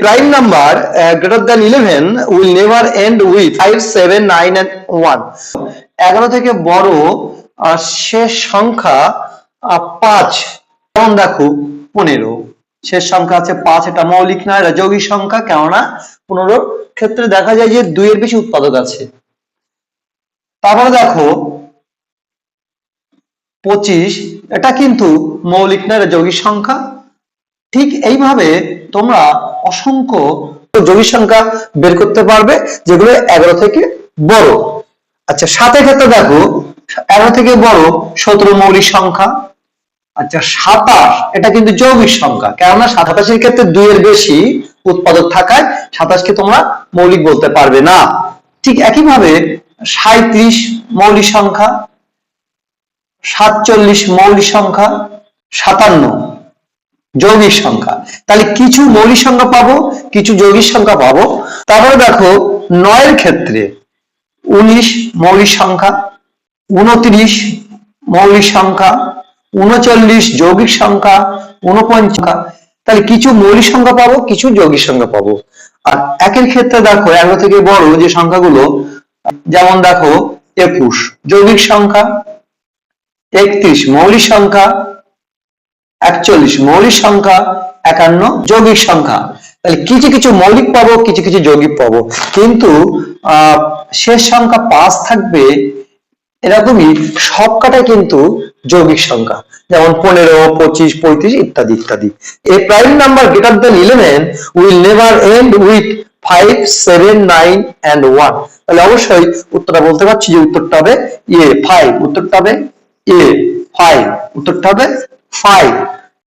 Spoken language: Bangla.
prime number uh, greater than 11 will never end with 5 7 9 and 1 11 থেকে বড় শেষ সংখ্যা পাঁচ। যেমন দেখো পনেরো। শেষ সংখ্যা আছে পাঁচ এটা মৌলিক নয় এটা যৌগিক সংখ্যা কেননা পনেরো ক্ষেত্রে দেখা যায় যে দুইয়ের বেশি উৎপাদক আছে। তারপরে দেখো পঁচিশ এটা কিন্তু মৌলিক নয় এটা যৌগিক সংখ্যা। ঠিক এইভাবে তোমরা অসংখ্য যৌগিক সংখ্যা বের করতে পারবে, যেগুলো এগারো থেকে বড়। আচ্ছা সাতের ক্ষেত্রে দেখো, এগারো থেকে বড় সতেরো মৌলিক সংখ্যা। আচ্ছা সাতাশ, এটা কিন্তু যৌগিক সংখ্যা, কেননা সাতাশের ক্ষেত্রে দুইয়ের বেশি উৎপাদক থাকায় সাতাশকে তোমরা মৌলিক বলতে পারবে না। ঠিক একইভাবে সাঁত্রিশ মৌলিক সংখ্যা, সাতচল্লিশ মৌলিক সংখ্যা, সাতান্ন যৌগিক সংখ্যা। তাহলে কিছু মৌলিক সংখ্যা পাবো, কিছু যৌগিক সংখ্যা পাবো। তারপরে দেখো, নয়ের ক্ষেত্রে উনিশ মৌলিক সংখ্যা, উনত্রিশ মৌলিক সংখ্যা, উনচল্লিশ যৌগিক সংখ্যা, উনপঞ্চাশ তাহলে কিছু মৌলিক সংখ্যা পাবো, কিছু যৌগিক সংখ্যা পাবো। আর একের ক্ষেত্রে দেখো, এগারো থেকে বড় যে সংখ্যাগুলো, যেমন দেখো, একুশ যৌগিক সংখ্যা, একত্রিশ মৌলিক সংখ্যা একচল্লিশ মৌলিক সংখ্যা, একান্ন যৌগিক সংখ্যা। তাহলে কিছু কিছু মৌলিক পাবো, কিছু কিছু যৌগিক পাবো। কিন্তু শেষ সংখ্যা পাঁচ থাকবে এরকমই সবকটাই কিন্তু যৌগিক সংখ্যা। যেমন পনেরো, পঁচিশ, পঁয়ত্রিশ ইত্যাদি ইত্যাদি। A prime number greater than eleven will never end with five seven nine and one তাহলে অবশ্যই উত্তরটা বলতে পারছি যে উত্তরটা হবে এ ফাইভ উত্তরটা হবে এ ফাইভ উত্তরটা হবে ফাইভ